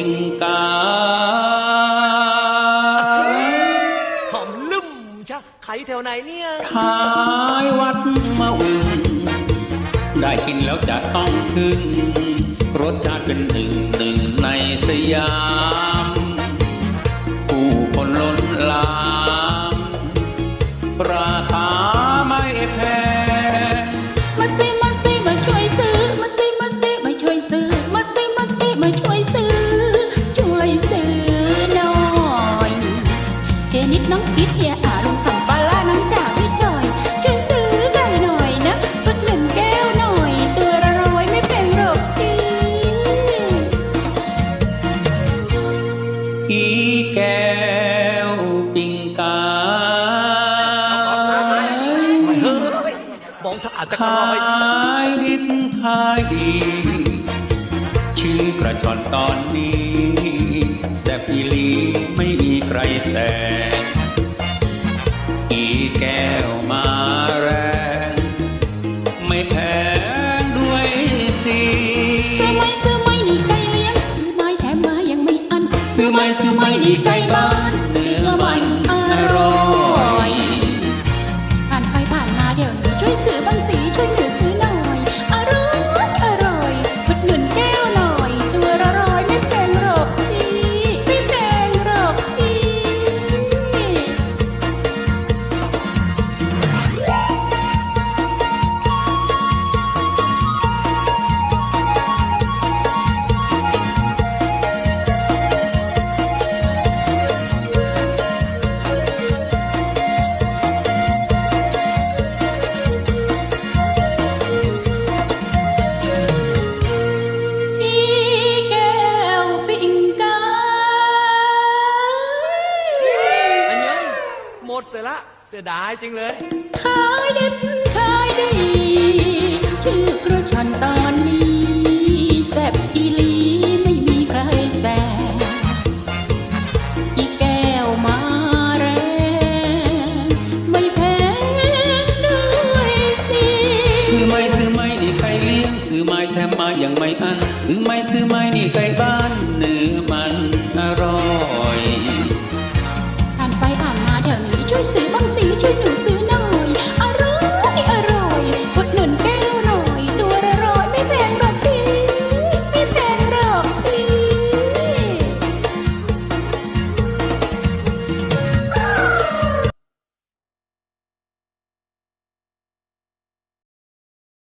ิงกาหอมลุ่มชะไข่แถวไหนเนี่ยท้ายวัดมาอุ่ได้กินแล้วจะต้องถึง รสชาติเป็นหนึ่งหนึ่งในสยาม อาจจะขายดิบขายดี ชื่อกระชอนตอนนี้แซบอีลีไม่มีใครแสงอีแก้วมาแรง ไม่แพงด้วยสิซื้อไหมซื้อไหมนี่ไก่เลี้ยงซื้อไม้แถมมายังไม่อันซื้อไหมซื้อไหมนี่ไก่บ้า ดเสร็จละเสียดายจริงเลยขายดิบขายดีชื่อกระชันตอนนี้แซ่บอีลี ไม่มีใครแซงอีแก้วมาแรงไม่แพงด้วยสิซื้อไหมซื้อไหมนี่ไก่เลี้ยงซื้อไม้แถมมาอยังไม่อันซื้อไหมซื้อไหมนี่ไก่บ้าน